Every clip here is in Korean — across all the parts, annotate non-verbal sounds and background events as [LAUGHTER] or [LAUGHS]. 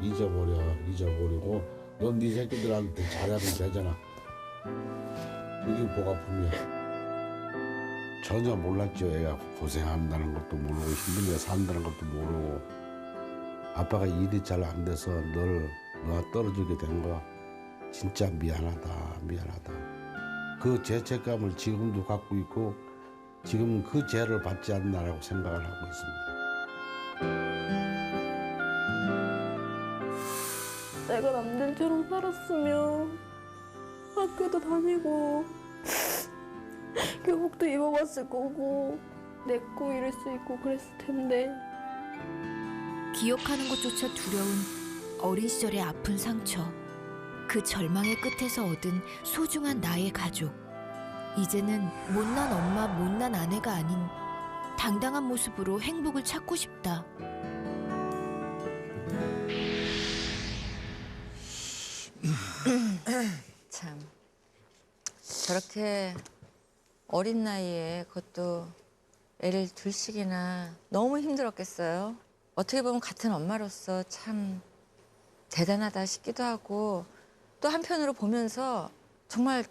잊어버려 잊어버리고 넌 네 새끼들한테 잘하면 되잖아. 이게 뭐가 품이야? 전혀 몰랐죠 애가. 고생한다는 것도 모르고 힘들게 산다는 것도 모르고. 아빠가 일이 잘 안 돼서 널 너와 떨어지게 된 거 진짜 미안하다 미안하다. 그 죄책감을 지금도 갖고 있고 지금 그 죄를 받지 않나라고 생각을 하고 있습니다. 내가 남들처럼 살았으면 학교도 다니고 [LAUGHS] 교복도 입어봤을 거고 내거 이럴 수 있고 그랬을 텐데 기억하는 것조차 두려운 어린 시절의 아픈 상처. 그 절망의 끝에서 얻은 소중한 나의 가족. 이제는 못난 엄마, 못난 아내가 아닌 당당한 모습으로 행복을 찾고 싶다. [COUGHS] 참 저렇게 어린 나이에 그것도 애를 둘씩이나 너무 힘들었겠어요. 어떻게 보면 같은 엄마로서 참 대단하다 싶기도 하고 또 한편으로 보면서 정말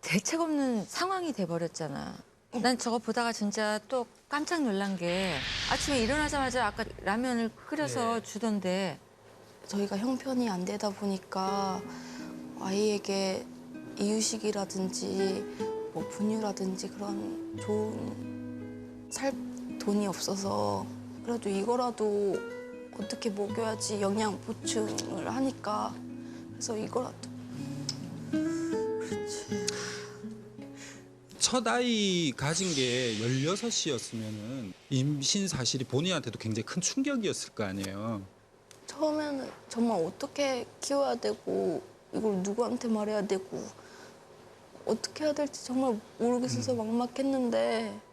대책 없는 상황이 돼버렸잖아. 난 저거 보다가 진짜 또 깜짝 놀란 게 아침에 일어나자마자 아까 라면을 끓여서 주던데 저희가 형편이 안 되다 보니까 아이에게 이유식이라든지 뭐 분유라든지 그런 좋은 살 돈이 없어서 그래도 이거라도 어떻게 먹여야지 영양 보충을 하니까 그래서 이거라도 첫 아이 가진 게 16이었으면은 임신 사실이 본인한테도 굉장히 큰 충격이었을 거 아니에요. 처음에는 정말 어떻게 키워야 되고 이걸 누구한테 말해야 되고 어떻게 해야 될지 정말 모르겠어서 막막했는데